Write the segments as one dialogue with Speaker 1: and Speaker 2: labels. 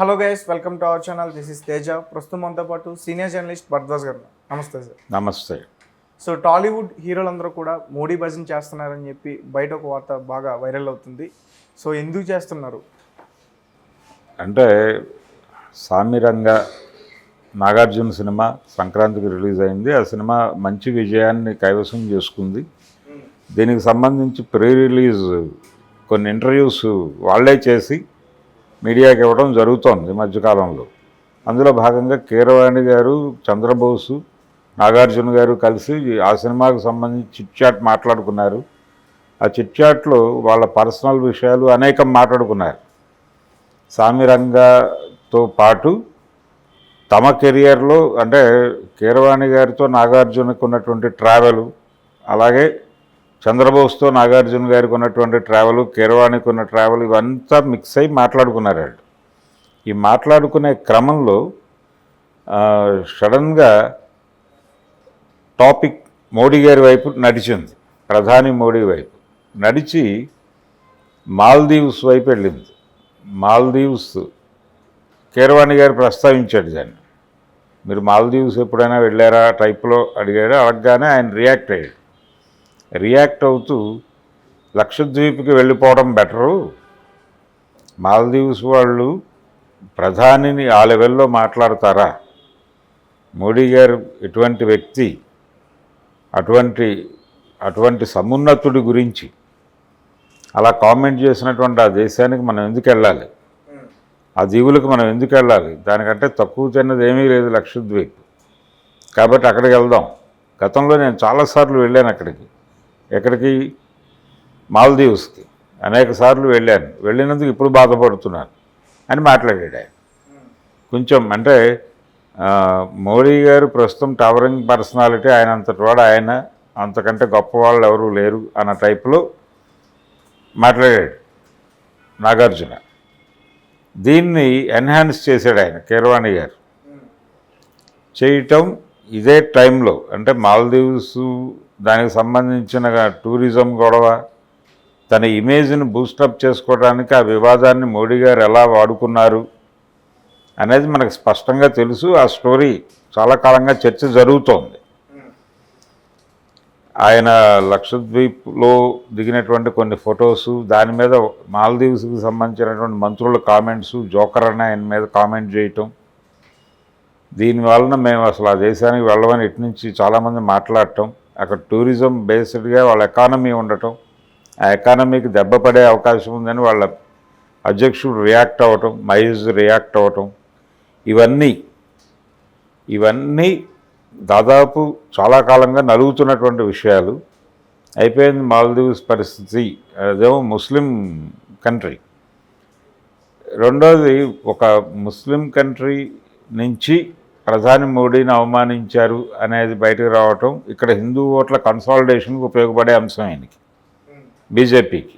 Speaker 1: Hello guys welcome to our channel. This is Teja. ప్రస్తుతం మనతో పాటు సీనియర్ జర్నలిస్ట్ భరద్వాజ్ గారు నమస్తే సార్.
Speaker 2: నమస్తే.
Speaker 1: సో టాలీవుడ్ హీరోలందరూ కూడా మోడీ భజన్ చేస్తున్నారని చెప్పి బయట ఒక వార్త బాగా వైరల్ అవుతుంది. సో ఎందుకు చేస్తున్నారు?
Speaker 2: అంటే సామిరంగా నాగార్జున సినిమా సంక్రాంతికి రిలీజ్ అయింది. ఆ సినిమా మంచి విజయాన్ని కైవసం చేసుకుంది. దీనికి సంబంధించి ప్రీ రిలీజ్ కొన్ని ఇంటర్వ్యూస్ వాళ్ళే చేసి మీడియాకి ఇవ్వడం జరుగుతోంది ఈ మధ్యకాలంలో. అందులో భాగంగా కీరవాణి గారు చంద్రబోసు నాగార్జున గారు కలిసి ఆ సినిమాకు సంబంధించి చిట్ చాట్ మాట్లాడుకున్నారు. ఆ చిట్ చాట్లో వాళ్ళ పర్సనల్ విషయాలు అనేకం మాట్లాడుకున్నారు. సామిరంగతో పాటు తమ కెరియర్లో అంటే కీరవాణి గారితో నాగార్జునకు ఉన్నటువంటి ట్రావెల్ అలాగే చంద్రబోస్తో నాగార్జున గారికి ఉన్నటువంటి ట్రావెల్ కీరవాణికి ఉన్న ట్రావెల్ ఇవంతా మిక్స్ అయి మాట్లాడుకున్నారు వాళ్ళు ఈ మాట్లాడుకునే క్రమంలో సడన్గా టాపిక్ మోడీ గారి వైపు నడిచింది. ప్రధాని మోడీ వైపు నడిచి మాల్దీవ్స్ వైపు వెళ్ళింది. మాల్దీవ్స్ కీరవాణి గారు ప్రస్తావించాడు దాన్ని. మీరు మాల్దీవ్స్ ఎప్పుడైనా వెళ్ళారా? టైప్లో అడిగాడు. అడగగానే ఆయన రియాక్ట్ అయ్యాడు. రియాక్ట్ అవుతూ లక్షద్వీప్కి వెళ్ళిపోవడం బెటరు. మాల్దీవ్స్ వాళ్ళు ప్రధానిని ఆ లెవెల్లో మాట్లాడతారా? మోడీ గారు ఎటువంటి వ్యక్తి అటువంటి అటువంటి సమున్నతుడి గురించి అలా కామెంట్ చేసినటువంటి ఆ దేశానికి మనం ఎందుకు వెళ్ళాలి? ఆ దీవులకు మనం ఎందుకు వెళ్ళాలి? దానికంటే తక్కువ తిన్నది ఏమీ లేదు లక్షద్వీప్. కాబట్టి అక్కడికి వెళ్దాం. గతంలో నేను చాలాసార్లు వెళ్ళాను అక్కడికి. ఎక్కడికి? మాల్దీవ్స్కి. అనేక సార్లు వెళ్ళాను. వెళ్ళినందుకు ఇప్పుడు బాధపడుతున్నాను అని మాట్లాడాడు ఆయన. కొంచెం అంటే మోడీ గారు ప్రస్తుతం టవరింగ్ పర్సనాలిటీ ఆయన అంతటి వాడు ఆయన అంతకంటే గొప్ప వాళ్ళు ఎవరూ లేరు అన్న టైప్లో మాట్లాడాడు నాగార్జున. దీన్ని ఎన్హాన్స్ చేశాడు ఆయన కీరవాణి గారు. చేయటం ఇదే టైంలో అంటే మాల్దీవ్స్ దానికి సంబంధించిన టూరిజం గొడవ తన ఇమేజ్ని బూస్టప్ చేసుకోవడానికి ఆ వివాదాన్ని మోడీ గారు ఎలా వాడుకున్నారు అనేది మనకు స్పష్టంగా తెలుసు. ఆ స్టోరీ చాలా కాలంగా చర్చ జరుగుతోంది. ఆయన లక్షద్వీప్లో దిగినటువంటి కొన్ని ఫొటోస్ దాని మీద మాల్దీవ్స్కి సంబంధించినటువంటి మంత్రుల కామెంట్స్ జోకర్ అని ఆయన మీద కామెంట్ చేయటం. దీని వలన మేము అసలు ఆ దేశానికి వెళ్ళమని ఇటు నుంచి చాలామంది మాట్లాడటం. అక్కడ టూరిజం బేస్డ్గా వాళ్ళ ఎకానమీ ఉండటం ఆ ఎకానమీకి దెబ్బ పడే అవకాశం ఉందని వాళ్ళ అధ్యక్షుడు రియాక్ట్ అవ్వటం మైజ్ రియాక్ట్ అవ్వటం ఇవన్నీ ఇవన్నీ దాదాపు చాలా కాలంగా నలుగుతున్నటువంటి విషయాలు. అయిపోయింది మాల్దీవ్స్ పరిస్థితి. అదేమో ముస్లిం కంట్రీ. రెండోది ఒక ముస్లిం కంట్రీ నుంచి ప్రధాని మోడీని అవమానించారు అనేది బయటకు రావటం ఇక్కడ హిందూ ఓట్ల కన్సాలిడేషన్కి ఉపయోగపడే అంశం ఆయనకి బీజేపీకి.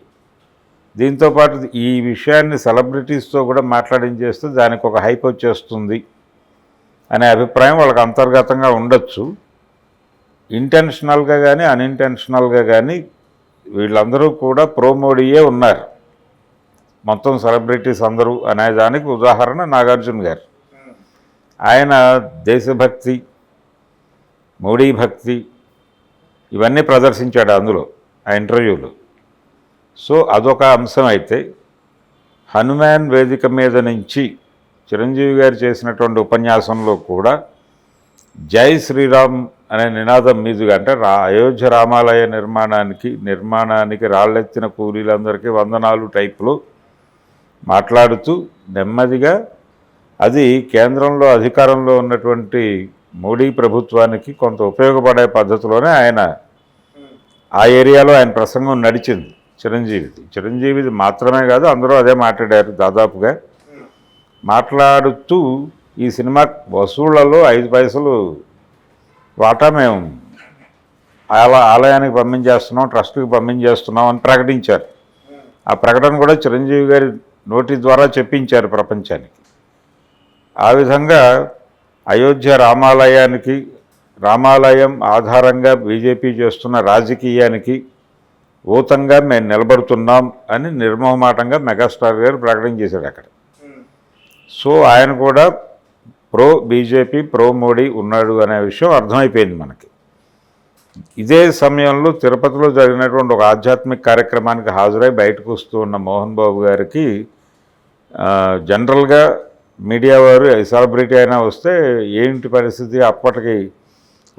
Speaker 2: దీంతోపాటు ఈ విషయాన్ని సెలబ్రిటీస్తో కూడా మాట్లాడించేస్తే దానికి ఒక హైప్ వచ్చేస్తుంది అనే అభిప్రాయం వాళ్ళకి అంతర్గతంగా ఉండొచ్చు. ఇంటెన్షనల్గా కానీ అన్ఇంటెన్షనల్గా కానీ వీళ్ళందరూ కూడా ప్రో మోడీయే ఉన్నారు. మొత్తం సెలబ్రిటీస్ అందరూ అనే దానికి ఉదాహరణ నాగార్జున గారు. ఆయన దేశభక్తి మోడీ భక్తి ఇవన్నీ ప్రదర్శించాడు అందులో ఆ ఇంటర్వ్యూలో. సో అదొక అంశం అయితే హనుమాన్ వేదిక మీద నుంచి చిరంజీవి గారు చేసినటువంటి ఉపన్యాసంలో కూడా జై శ్రీరామ్ అనే నినాదం మీదుగా అంటే రా అయోధ్య రామాలయ నిర్మాణానికి నిర్మాణానికి రాళ్ళెత్తిన కూలీలందరికీ వందనాలు టైపులో మాట్లాడుతూ నెమ్మదిగా అది కేంద్రంలో అధికారంలో ఉన్నటువంటి మోడీ ప్రభుత్వానికి కొంత ఉపయోగపడే పద్ధతిలోనే ఆయన ఆ ఏరియాలో ఆయన ప్రసంగం నడిచింది. చిరంజీవిది. చిరంజీవిది మాత్రమే కాదు అందరూ అదే మాట్లాడారు దాదాపుగా. మాట్లాడుతూ ఈ సినిమా వసూళ్ళలో ఐదు పైసలు వాటా మేము అలా ఆలయానికి పంపించేస్తున్నాం ట్రస్ట్కి పంపించేస్తున్నాం అని ప్రకటించారు. ఆ ప్రకటన కూడా చిరంజీవి గారి నోటి ద్వారా చెప్పించారు ప్రపంచానికి. ఆ విధంగా అయోధ్య రామాలయానికి రామాలయం ఆధారంగా బీజేపీ చేస్తున్న రాజకీయానికి ఊతంగా మేము నిలబడుతున్నాం అని నిర్మోహమాటంగా మెగాస్టార్ గారు ప్రకటన చేశాడు అక్కడ. సో ఆయన కూడా ప్రో బీజేపీ ప్రో మోడీ ఉన్నాడు అనే విషయం అర్థమైపోయింది మనకి. ఇదే సమయంలో తిరుపతిలో జరిగినటువంటి ఒక ఆధ్యాత్మిక కార్యక్రమానికి హాజరై బయటకు వస్తూ ఉన్న మోహన్ బాబు గారికి జనరల్గా మీడియా వారు సెలబ్రిటీ అయినా వస్తే ఏంటి పరిస్థితి అప్పటికి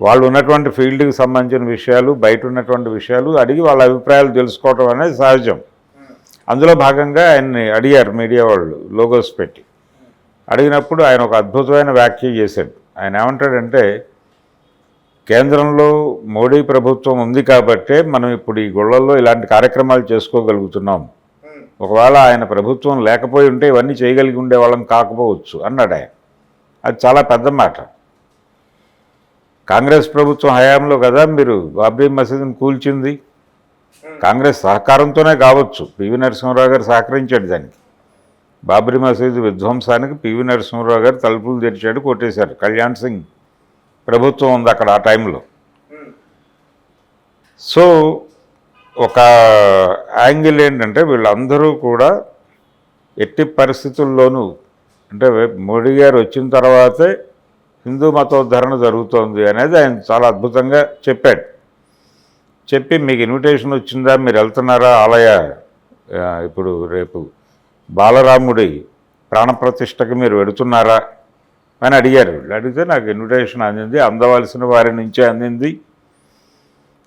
Speaker 2: వాళ్ళు ఉన్నటువంటి ఫీల్డ్కి సంబంధించిన విషయాలు బయట ఉన్నటువంటి విషయాలు అడిగి వాళ్ళ అభిప్రాయాలు తెలుసుకోవటం అనేది సహజం. అందులో భాగంగా ఆయన్ని అడిగారు మీడియా వాళ్ళు లోగోస్ పెట్టి. అడిగినప్పుడు ఆయన ఒక అద్భుతమైన వ్యాఖ్య చేశాడు. ఆయన ఏమంటాడంటే కేంద్రంలో మోడీ ప్రభుత్వం ఉంది కాబట్టే మనం ఇప్పుడు ఈ గుళ్ళల్లో ఇలాంటి కార్యక్రమాలు చేసుకోగలుగుతున్నాం. ఒకవేళ ఆయన ప్రభుత్వం లేకపోయి ఉంటే ఇవన్నీ చేయగలిగి ఉండేవాళ్ళం కాకపోవచ్చు అన్నాడు ఆయన. అది చాలా పెద్ద మాట. కాంగ్రెస్ ప్రభుత్వం హయాంలో కదా మీరు బాబ్రీ మసీదుని కూల్చింది. కాంగ్రెస్ సహకారంతోనే కావచ్చు. పివి నరసింహరావు గారు సహకరించాడు దానికి. బాబ్రీ మసీదు విధ్వంసానికి పివి నరసింహరావు గారు తలుపులు తెరిచాడు కొట్టేశారు. కళ్యాణ్ సింగ్ ప్రభుత్వం ఉంది అక్కడ ఆ టైంలో. సో ఒక యాంగిల్ ఏంటంటే వీళ్ళందరూ కూడా ఎట్టి పరిస్థితుల్లోనూ అంటే మోడీ గారు వచ్చిన తర్వాతే హిందూ మతోద్ధరణ జరుగుతోంది అనేది ఆయన చాలా అద్భుతంగా చెప్పాడు. చెప్పి మీకు ఇన్విటేషన్ వచ్చిందా మీరు వెళ్తున్నారా ఆలయ ఇప్పుడు రేపు బాలరాముడి ప్రాణప్రతిష్టకి మీరు వెడుతున్నారా అని అడిగారు. అడిగితే నాకు ఇన్విటేషన్ అందింది అందవలసిన వారి నుంచే అందింది.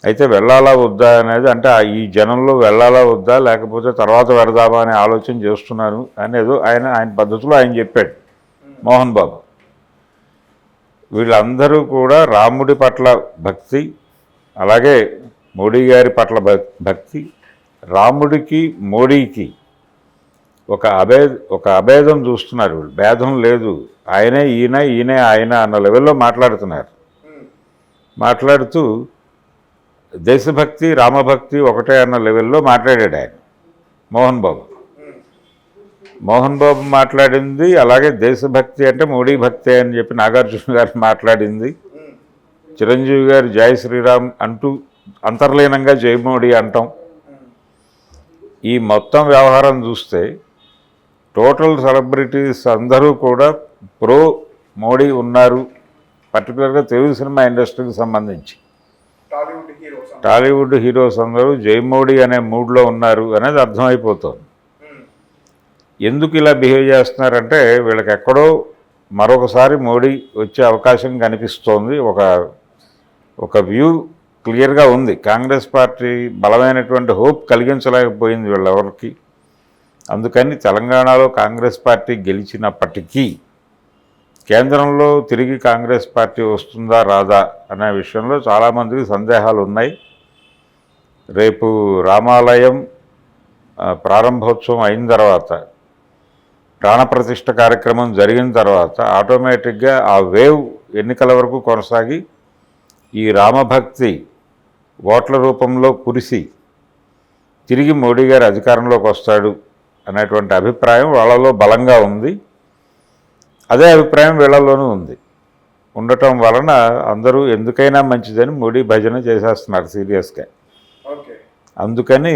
Speaker 2: అయితే వెళ్ళాలా వద్దా అనేది అంటే ఆ ఈ జనంలో వెళ్ళాలా వద్దా లేకపోతే తర్వాత వెళదామా అనే ఆలోచన చేస్తున్నాను అనేది ఆయన ఆయన పద్ధతిలో ఆయన చెప్పాడు. మోహన్ బాబు. వీళ్ళందరూ కూడా రాముడి పట్ల భక్తి అలాగే మోడీ గారి పట్ల భక్తి రాముడికి మోడీకి ఒక అభే ఒక అభేదం చూస్తున్నారు వీళ్ళు. భేదం లేదు. ఆయనే ఈయన ఈయనే ఆయన అన్న లెవెల్లో మాట్లాడుతున్నారు. మాట్లాడుతూ దేశభక్తి రామభక్తి ఒకటే అన్న లెవెల్లో మాట్లాడాడు ఆయన మోహన్ బాబు. మోహన్ బాబు మాట్లాడింది అలాగే దేశభక్తి అంటే మోడీ భక్తి అని చెప్పి నాగార్జున గారు మాట్లాడింది. చిరంజీవి గారు జై శ్రీరామ్ అంటూ అంతర్లీనంగా జై మోడీ అంటాం. ఈ మొత్తం వ్యవహారం చూస్తే టోటల్ సెలబ్రిటీస్ అందరూ కూడా ప్రో మోడీ ఉన్నారు పర్టికులర్గా తెలుగు సినిమా ఇండస్ట్రీకి సంబంధించి.
Speaker 1: టాలీవుడ్ హీరోస్
Speaker 2: అందరూ. జై మోడీ అనే మూడ్లో ఉన్నారు అనేది అర్థమైపోతుంది. ఎందుకు ఇలా బిహేవ్ చేస్తున్నారంటే వీళ్ళకి ఎక్కడో మరొకసారి మోడీ వచ్చే అవకాశం కనిపిస్తోంది. ఒక ఒక వ్యూ క్లియర్గా ఉంది. కాంగ్రెస్ పార్టీ బలమైనటువంటి హోప్ కలిగించలేకపోయింది వీళ్ళెవరికి. అందుకని తెలంగాణలో కాంగ్రెస్ పార్టీ గెలిచినప్పటికీ కేంద్రంలో తిరిగి కాంగ్రెస్ పార్టీ వస్తుందా రాదా అనే విషయంలో చాలామందికి సందేహాలు ఉన్నాయి రేపు రామాలయం ప్రారంభోత్సవం అయిన తర్వాత ప్రాణప్రతిష్ఠ కార్యక్రమం జరిగిన తర్వాత ఆటోమేటిక్గా ఆ వేవ్ ఎన్నికల వరకు కొనసాగి ఈ రామభక్తి ఓట్ల రూపంలో కురిసి తిరిగి మోడీ గారు అధికారంలోకి వస్తాడు అనేటువంటి అభిప్రాయం వాళ్ళలో బలంగా ఉంది. అదే అభిప్రాయం వీళ్ళలోనూ ఉంది. ఉండటం వలన అందరూ ఎందుకైనా మంచిదని మోడీ భజన చేసేస్తున్నారు సీరియస్గా. అందుకని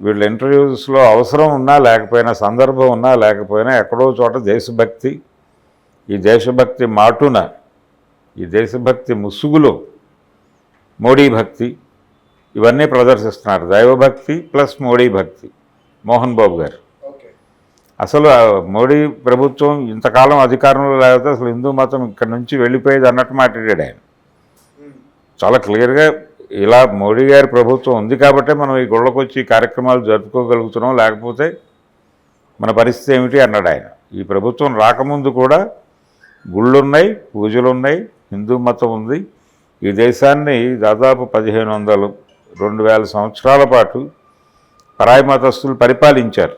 Speaker 2: వీళ్ళ ఇంటర్వ్యూస్లో అవసరం ఉన్నా లేకపోయినా సందర్భం ఉన్నా లేకపోయినా ఎక్కడో చోట దేశభక్తి ఈ దేశభక్తి మాటున ఈ దేశభక్తి ముసుగులో మోడీ భక్తి ఇవన్నీ ప్రదర్శిస్తున్నారు. దైవభక్తి ప్లస్ మోడీ భక్తి. మోహన్ బాబు గారు. అసలు మోడీ ప్రభుత్వం ఇంతకాలం అధికారంలో లేకపోతే అసలు హిందూ మతం ఇక్కడ నుంచి వెళ్ళిపోయేది అన్నట్టు మాట్లాడాడు ఆయన. చాలా క్లియర్గా ఇలా మోడీ గారి ప్రభుత్వం ఉంది కాబట్టే మనం ఈ గుళ్ళకు వచ్చి ఈ కార్యక్రమాలు జరుపుకోగలుగుతున్నాం లేకపోతే మన పరిస్థితి ఏమిటి అన్నాడు ఆయన. ఈ ప్రభుత్వం రాకముందు కూడా గుళ్ళున్నాయి పూజలు ఉన్నాయి హిందూ మతం ఉంది. ఈ దేశాన్ని దాదాపు పదిహేను వందలు రెండు వేల సంవత్సరాల పాటు పరాయి మతస్థులు పరిపాలించారు.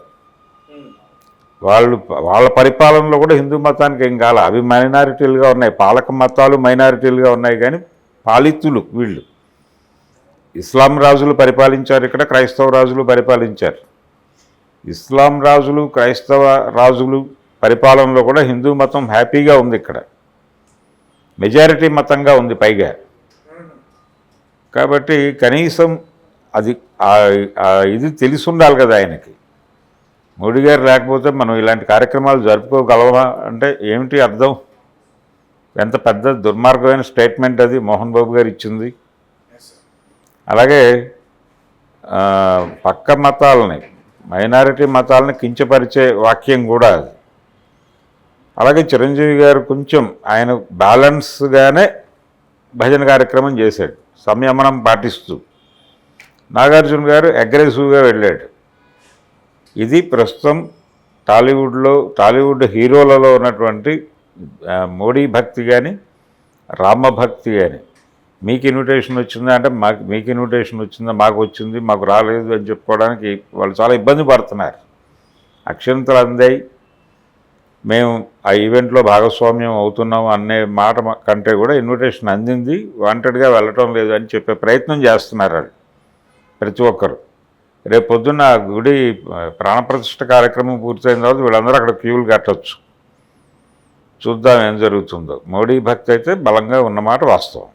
Speaker 2: వాళ్ళు వాళ్ళ పరిపాలనలో కూడా హిందూ మతానికి ఏం కాల. అవి మైనారిటీలుగా ఉన్నాయి. పాలక మతాలు మైనారిటీలుగా ఉన్నాయి కానీ పాలితులు వీళ్ళు. ఇస్లాం రాజులు పరిపాలించారు ఇక్కడ క్రైస్తవ రాజులు పరిపాలించారు. ఇస్లాం రాజులు క్రైస్తవ రాజులు పరిపాలనలో కూడా హిందూ మతం హ్యాపీగా ఉంది ఇక్కడ. మెజారిటీ మతంగా ఉంది పైగా. కాబట్టి కనీసం అది ఇది తెలిసి ఉండాలి కదా ఆయనకి. మోడీ గారు లేకపోతే మనం ఇలాంటి కార్యక్రమాలు జరుపుకోగలవా అంటే ఏమిటి అర్థం? ఎంత పెద్ద దుర్మార్గమైన స్టేట్మెంట్ అది మోహన్ బాబు గారు ఇచ్చింది. అలాగే పక్క మతాలని మైనారిటీ మతాలని కించపరిచే వాక్యం కూడా అది. అలాగే చిరంజీవి గారు కొంచెం ఆయన బ్యాలెన్స్గానే భజన కార్యక్రమం చేశాడు. సంయమనం పాటిస్తూ. నాగార్జున గారు అగ్రెసివ్గా వెళ్ళాడు. ఇది ప్రస్తుతం టాలీవుడ్లో టాలీవుడ్ హీరోలలో ఉన్నటువంటి మోడీ భక్తి కానీ రామభక్తి కానీ మీకు ఇన్విటేషన్ వచ్చిందా? అంటే మాకు మీకు ఇన్విటేషన్ వచ్చిందా? మాకు వచ్చింది మాకు రాలేదు అని చెప్పుకోవడానికి వాళ్ళు చాలా ఇబ్బంది పడుతున్నారు. అక్షంతలు అందాయి మేము ఆ ఈవెంట్లో భాగస్వామ్యం అవుతున్నాం అనే మాట కంటే కూడా ఇన్విటేషన్ అందింది వాంటెడ్గా వెళ్ళటం లేదు అని చెప్పే ప్రయత్నం చేస్తున్నారు వాళ్ళు ప్రతి ఒక్కరు. రేపు పొద్దున్న గుడి ప్రాణప్రతిష్ఠ కార్యక్రమం పూర్తయిన తర్వాత వీళ్ళందరూ అక్కడ క్యూలు కట్టచ్చు. చూద్దాం ఏం జరుగుతుందో. మోడీ భక్తి అయితే బలంగా ఉన్నమాట వాస్తవం.